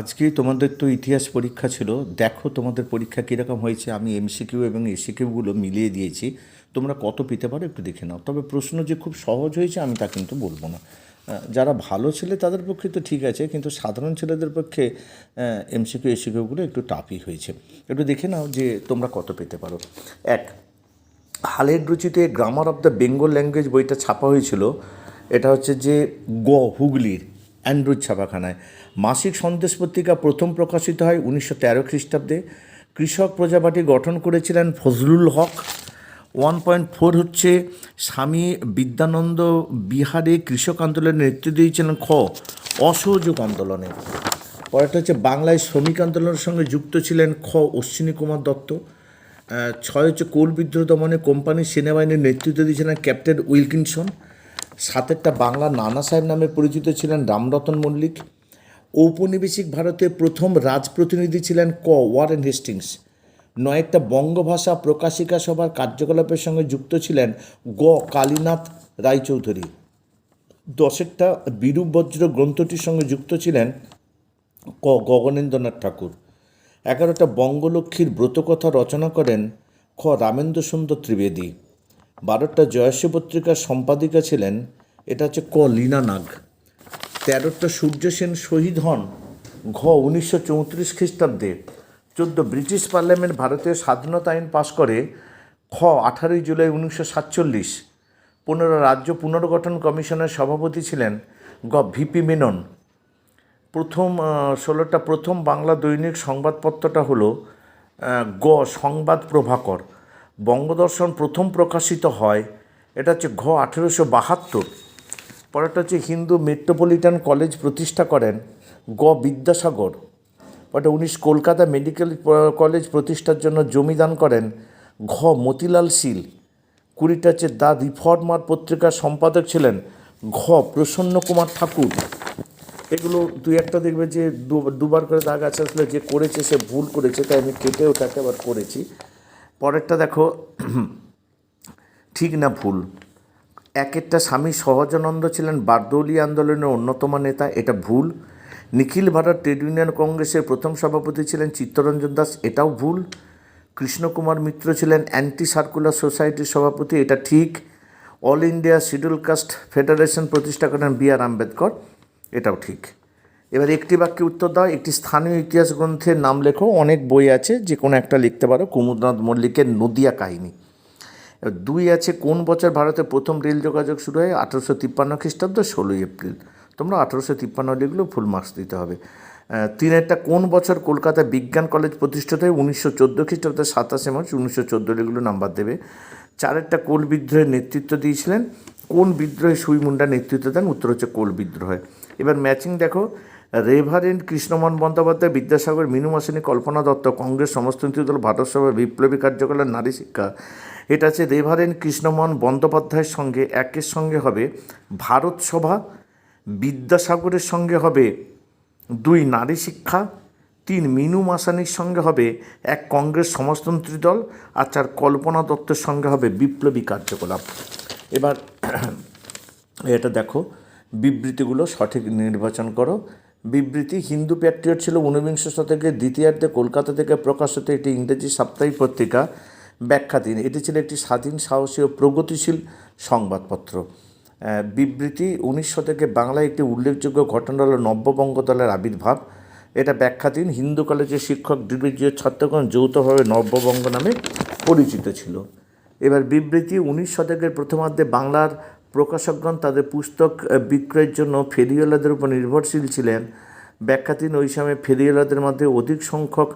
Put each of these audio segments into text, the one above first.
আজকে তোমাদের তো ইতিহাস পরীক্ষা ছিল, দেখো তোমাদের পরীক্ষা কীরকম হয়েছে, আমি এমসিকিউ এবং এসিকিউগুলো মিলিয়ে দিয়েছি, তোমরা কত পেতে পারো একটু দেখে নাও। তবে প্রশ্ন যে খুব সহজ হয়েছে আমি তা কিন্তু বলব না। যারা ভালো ছেলে তাদের পক্ষে তো ঠিক আছে, কিন্তু সাধারণ ছেলেদের পক্ষে এমসিকিউ এসিকিউগুলো একটু টাফই হয়েছে। একটু দেখে নাও যে তোমরা কত পেতে পারো। এক, হালের রুচিতে grammar of the Bengal language বইটা ছাপা হয়েছিল, এটা হচ্ছে যে গ, হুগলির। অ্যান্ড্রুজ ছাপাখানায়। মাসিক সন্দেশ পত্রিকা প্রথম প্রকাশিত হয় উনিশশো তেরো খ্রিস্টাব্দে। কৃষক প্রজাপাটি গঠন করেছিলেন Fazlul Haq. One point four হচ্ছে স্বামী বিদ্যানন্দ বিহারে কৃষক আন্দোলনের নেতৃত্ব দিয়েছিলেন খ, অসহযোগ আন্দোলনে। পরেরটা হচ্ছে বাংলায় শ্রমিক আন্দোলনের সঙ্গে যুক্ত ছিলেন খ, অশ্বিনী কুমার দত্ত। ছয় হচ্ছে কোল বিদ্রোহ দমনে কোম্পানির সেনাবাহিনীর নেতৃত্ব দিয়েছিলেন ক্যাপ্টেন উইলকিনসন। সাতেরটা বাংলা নানা সাহেব নামে পরিচিত ছিলেন রামরতন মল্লিক। ঔপনিবেশিক ভারতের প্রথম রাজপ্রতিনিধি ছিলেন ক. Warren Hastings. নয়েরটা বঙ্গভাষা প্রকাশিকা সভার কার্যকলাপের সঙ্গে যুক্ত ছিলেন গ. কালীনাথ রায়চৌধুরী। দশেরটা বিরূপ বজ্র গ্রন্থটির সঙ্গে যুক্ত ছিলেন ক. গগনেন্দ্রনাথ ঠাকুর। এগারোটা বঙ্গলক্ষ্মীর ব্রতকথা রচনা করেন খ. রামেন্দ্র সুন্দর ত্রিবেদী। বারোটা জয়শ্রী পত্রিকার সম্পাদিকা ছিলেন, এটা হচ্ছে ক লীনা নাগ। তেরোটা সূর্য সেন শহীদ হন, ঘ উনিশশো চৌত্রিশ খ্রিস্টাব্দে। চোদ্দ ব্রিটিশ পার্লামেন্ট ভারতীয় স্বাধীনতা আইন পাশ করে, খ আঠারোই জুলাই উনিশশো সাতচল্লিশ। পনেরো রাজ্য পুনর্গঠন কমিশনের সভাপতি ছিলেন, গ ভিপি মেনন। প্রথম ষোলোটা প্রথম বাংলা দৈনিক সংবাদপত্রটা হলো গ সংবাদ প্রভাকর। বঙ্গদর্শন প্রথম প্রকাশিত হয়, এটা হচ্ছে ঘ আঠেরোশো বাহাত্তর। পরেরটা হচ্ছে হিন্দু মেট্রোপলিটন কলেজ প্রতিষ্ঠা করেন গ বিদ্যাসাগর। পরে উনিশ কলকাতা মেডিকেল কলেজ প্রতিষ্ঠার জন্য জমি দান করেন ঘ মতিলাল শীল। কুড়িটা হচ্ছে দ্য রিফর্মার পত্রিকার সম্পাদক ছিলেন ঘ প্রসন্ন কুমার ঠাকুর। এগুলো দুই একটা দেখবে যে দুবার করে দাগ আছে, আসলে যে করেছে সে ভুল করেছে, তাই আমি কেটে ওটাকে আবার করেছি। পরেরটা দেখো, ঠিক না ভুল। এক একটা স্বামী সহজানন্দ ছিলেন, বারদৌলি আন্দোলনের অন্যতম নেতা, এটা ভুল। নিখিল ভারত ট্রেড ইউনিয়ন কংগ্রেসের প্রথম সভাপতি ছিলেন চিত্তরঞ্জন দাস, এটাও ভুল। কৃষ্ণকুমার মিত্র ছিলেন অ্যান্টি সার্কুলার সোসাইটির সভাপতি, এটা ঠিক। All India schedule caste federation প্রতিষ্ঠা করেন বি আর আম্বেদকর, এটাও ঠিক। এবার একটি বাক্যে উত্তর দাও, একটি স্থানীয় ইতিহাস গ্রন্থের নাম লেখো, অনেক বই আছে যে কোনো একটা লিখতে পারো, কুমুদনাথ মল্লিকের নদিয়া কাহিনী। দুই আছে, কোন বছর ভারতে প্রথম রেল যোগাযোগ শুরু হয়? আঠেরোশো তিপ্পান্ন খ্রিস্টাব্দ, ষোলোই এপ্রিল। তোমরা আঠেরোশো তিপ্পান্ন লিখলেও ফুল মার্কস দিতে হবে। তিনেরটা, কোন বছর কলকাতা বিজ্ঞান কলেজ প্রতিষ্ঠিত হয়? উনিশশো চোদ্দ খ্রিস্টাব্দে সাতাশে মার্চ, উনিশশো চোদ্দ লিখলো নাম্বার দেবে। চারেরটা, কোল বিদ্রোহের নেতৃত্ব দিয়েছিলেন। কোন বিদ্রোহে সুই মুন্ডা নেতৃত্ব দেন, উত্তর হচ্ছে কোল বিদ্রোহে। এবার ম্যাচিং দেখো রেভারেন্ট কৃষ্ণমোহন বন্দ্যোপাধ্যায়, বিদ্যাসাগর, মিনু মাসিনী, কল্পনা দত্ত, কংগ্রেস সমস্তন্ত্রী দল, ভারত সভার বিপ্লবী কার্যকলাপ, নারী শিক্ষা। এটা আছে রেভারেন্ট কৃষ্ণমোহন বন্দ্যোপাধ্যায়ের সঙ্গে, একের সঙ্গে হবে ভারত সভা, বিদ্যাসাগরের সঙ্গে হবে দুই নারী শিক্ষা, তিন মিনু মাসানির সঙ্গে হবে এক কংগ্রেস সমাজতন্ত্রী দল, আর চার কল্পনা দত্তের সঙ্গে হবে বিপ্লবী কার্যকলাপ। এবার এটা দেখো, বিবৃতিগুলো সঠিক নির্বাচন করো। বিবৃতি, হিন্দু প্যাট্রিয়ট ছিল ঊনবিংশ শতকের দ্বিতীয়ার্ধে কলকাতা থেকে প্রকাশিত একটি ইংরেজি সাপ্তাহিক পত্রিকা, ব্যাখ্যা দিন। এটি ছিল একটি স্বাধীন, সাহসী ও প্রগতিশীল সংবাদপত্র। বিবৃতি, উনিশ শতকে বাংলায় একটি উল্লেখযোগ্য ঘটনা হল নব্যবঙ্গ দলের আবির্ভাব। এটা ব্যাখ্যা দিন, হিন্দু কলেজের শিক্ষক ডিভিজিও ছাত্রগণ যৌথভাবে নব্যবঙ্গ নামে পরিচিত ছিল। এবার বিবৃতি, উনিশ শতকের প্রথমার্ধে বাংলার প্রকাশকগণ তাদের পুস্তক বিক্রয়ের জন্য ফেরিওয়ালাদের উপর নির্ভরশীল ছিলেন। ব্যাখ্যাতীন ওই সময় ফেরিওয়ালাদের মধ্যে অধিক সংখ্যক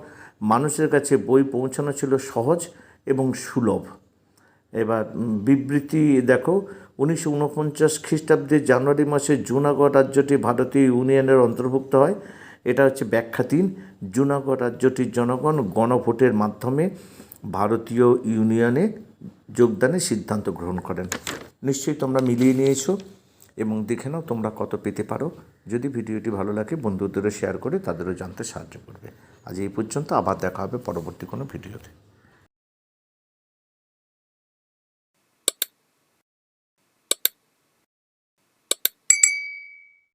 মানুষের কাছে বই পৌঁছানো ছিল সহজ এবং সুলভ। এবার বিবৃতি দেখো। উনিশশো উনপঞ্চাশ খ্রিস্টাব্দে জানুয়ারি মাসে জুনাগড় রাজ্যটি ভারতীয় ইউনিয়নের অন্তর্ভুক্ত হয়। এটা হচ্ছে ব্যাখ্যা তিন জুনাগড় রাজ্যটির জনগণ গণভোটের মাধ্যমে ভারতীয় ইউনিয়নে যোগদানের সিদ্ধান্ত গ্রহণ করেন। নিশ্চয়ই তোমরা মিলিয়ে নিয়েছো এবং দেখে নাও তোমরা কত পেতে পারো। যদি ভিডিওটি ভালো লাগে বন্ধুদেরও শেয়ার করে তাদেরও জানতে সাহায্য করবে। আজ এই পর্যন্ত, আবার দেখা হবে পরবর্তী কোনো ভিডিওতে।